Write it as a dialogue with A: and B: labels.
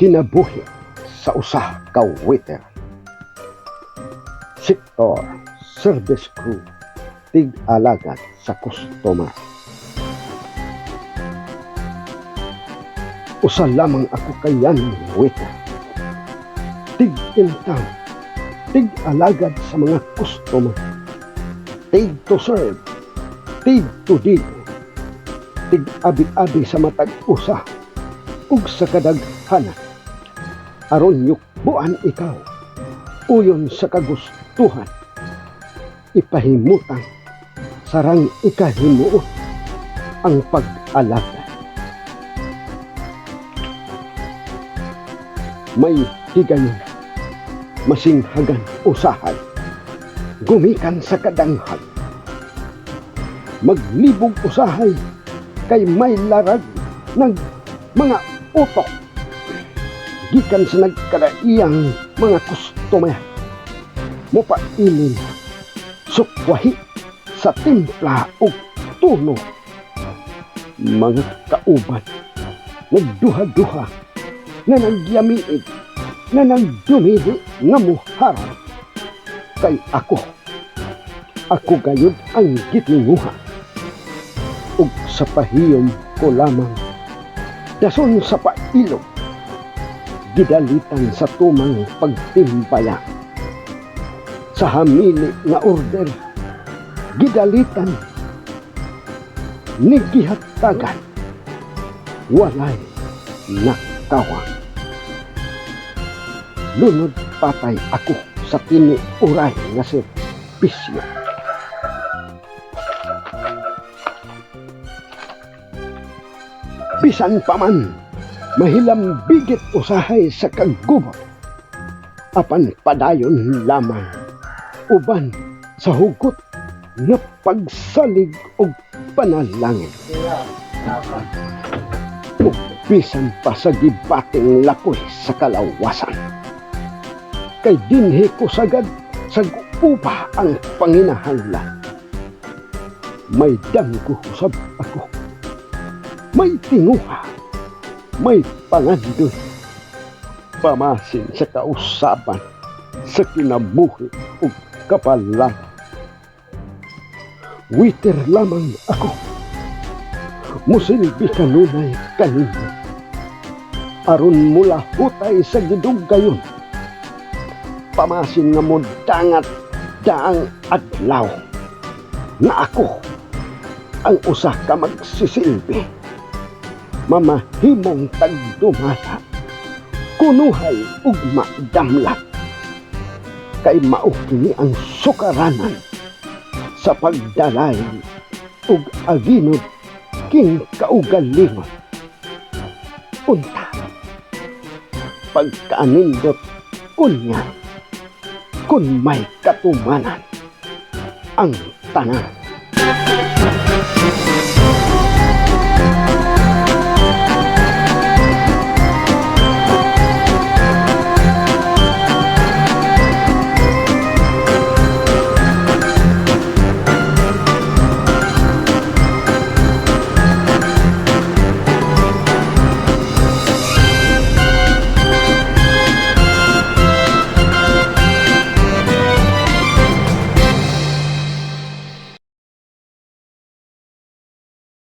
A: Kinabuhi sa usa ka waiter. Sector service crew tig-alagad sa customer. Usa lamang ako kayan waiter. Tig-intang, tig-alagad sa mga customer. Tig to serve, tig to deal Tig-abi-abi sa matag usa ug sa kadaghanan. Aron yukbuan ikaw, uyon sa kagustuhan. Ipahimutang sarang ikahimuot ang pag-alaga. May higayon, masinghagan usahay, gumikan sa kadanghan. Maglibog usahay kay may larag ng mga utok. Gikan sa nagkadaiyang mga kustomer. Mupailin, sukwahi sa timpla o tuno. Mga kauban, nagduha-duha, na nagyamiid, na nagdumidi nga muharap. Kay ako, ako gayud ang gitinguha. Ug sa pahiyom ko lamang, dason sa pailog, gidalitan sa tumang pagtimbaya. Sa hamili nga order, gidalitan, nigihatagan, walay nakawang. Lunod patay ako sa tiniuray nga serbisyo. Bisan pa man, mahilam bigit usahay sa kagubot. Apan padayon lamang, uban sa hugot nga pagsalig og panalangin. Bisan pa sa gibating lapoy sa kalawasan. Kay dinhi ko sagad sa upa ang panginahanglan. May damgo usab ako. May tinguha. May pangandoy. Pamasin sa kausapan sa kinabuhi ug kapalan. Waiter lamang ako musilbi kanunay kanino. Aron mula hutay sa gidugayon. Pamasin nga mo dangat daang adlaw. Nga ako ang usa ka magsisilbi. Mamahimong tagdumala. Kunuhay ug madamlat. Kay maukini ang sukaranan sa pagdalay ug aginod king kaugalingon. Unta, pagkaanindot kunya, kun may katumanan ang tanan.